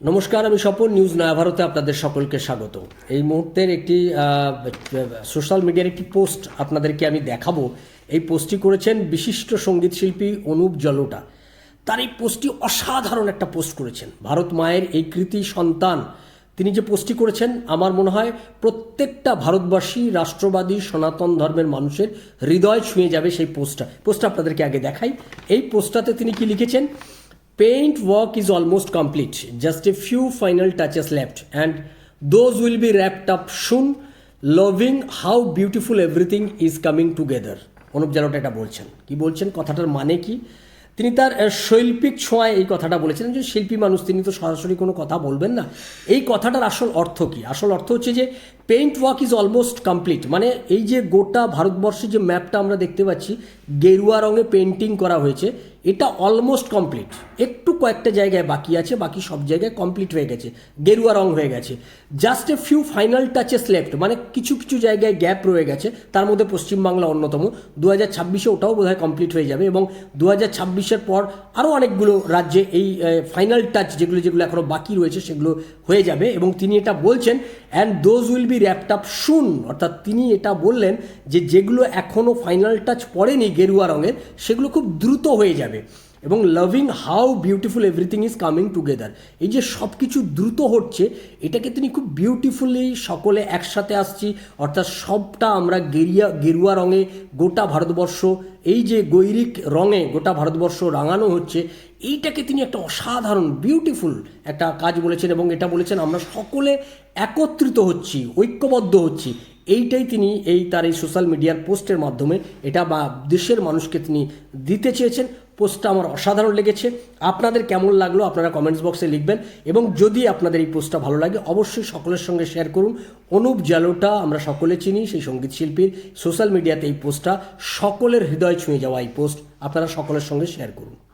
নমস্কার, আমি স্বপন, নিউজ নয়া ভারতে আপনাদের সকলকে স্বাগত। এই মুহূর্তের একটি সোশ্যাল মিডিয়ার একটি পোস্ট আপনাদেরকে আমি দেখাবো। এই পোস্টটি করেছেন বিশিষ্ট সংগীত শিল্পী অনুপ জলোটা। তার এই পোস্টটি অসাধারণ একটা পোস্ট করেছেন। ভারত মায়ের এই কৃতি সন্তান। তিনি যে পোস্টটি করেছেন, আমার মনে হয় প্রত্যেকটা ভারতবাসী, রাষ্ট্রবাদী, সনাতন ধর্মের মানুষের হৃদয় ছুঁয়ে যাবে সেই পোস্টটা। পোস্টটা আপনাদেরকে আগে দেখাই। এই পোস্টটাতে তিনি কি লিখেছেন? Paint work is almost complete, just a few final touches left, and those will be wrapped up soon, loving how beautiful everything is coming together. Anup Jalota এটা বলছেন। কি বলছেন? কথাটার মানে কি? তিনি তার শৈল্পিক ছোঁয়ায় এই কথাটা বলেছেন যে শিল্পী মানুষ তিনি তো সরাসরি কোনো কথা বলবেন না। এই কথাটার আসল অর্থ কি? আসল অর্থ হচ্ছে যে paint work is almost complete মানে এই যে গোটা ভারতবর্ষে যে ম্যাপটা আমরা দেখতে পাচ্ছি গেরুয়া রঙে পেন্টিং করা হয়েছে এটা অলমোস্ট কমপ্লিট একটু কয়েকটা জায়গায় বাকি আছে, বাকি সব জায়গায় কমপ্লিট হয়ে গেছে। গেরুয়া রং হয়ে গেছে। Just a few final touches left মানে কিছু কিছু জায়গায় গ্যাপ রয়ে গেছে। তার মধ্যে পশ্চিমবাংলা অন্যতম। দু হাজার ছাব্বিশে ওটাও বোধহয় কমপ্লিট হয়ে যাবে এবং দু হাজার ছাব্বিশের পর আরও অনেকগুলো রাজ্যে এই ফাইনাল টাচ যেগুলো যেগুলো এখনও বাকি রয়েছে, সেগুলো হয়ে যাবে এবং তিনি এটা বলছেন and those will be wrapped up soon অর্থাৎ তিনি এটা বললেন যে যেগুলো এখনও ফাইনাল টাচ পড়েনি গেরুয়া রঙের, সেগুলো খুব দ্রুত হয়ে যাবে। এবং loving how beautiful everything is coming together এই যে সব কিছু দ্রুত হচ্ছে, এটাকে তিনি খুব বিউটিফুলি সকলে একসাথে আসছি, অর্থাৎ সবটা আমরা গেরিয়া, গেরুয়া রঙে গোটা ভারতবর্ষ, এই যে গৈরিক রঙে গোটা ভারতবর্ষ রাঙানো হচ্ছে, এইটাকে তিনি একটা অসাধারণ বিউটিফুল একটা কাজ বলেছেন এবং এটা বলেছেন আমরা সকলে একত্রিত হচ্ছি, ঐক্যবদ্ধ হচ্ছি। এইটাই তিনি এই তার এই সোশ্যাল মিডিয়ার পোস্টের মাধ্যমে, এটা বা দেশের মানুষকে তিনি দিতে চেয়েছেন। পোস্টটা আমার অসাধারণ লেগেছে। আপনাদের কেমন লাগল আপনারা কমেন্টস বক্সে লিখবেন এবং যদি আপনাদের এই পোস্টটা ভালো লাগে, অবশ্যই সকলের সঙ্গে শেয়ার করুন। অনুপ জালোটা আমরা সকলে চিনি, সেই সংগীত শিল্পীর। সোশ্যাল মিডিয়াতে এই পোস্টটা সকলের হৃদয় ছুঁয়ে যাওয়া এই পোস্ট। আপনারা সকলের সঙ্গে শেয়ার করুন।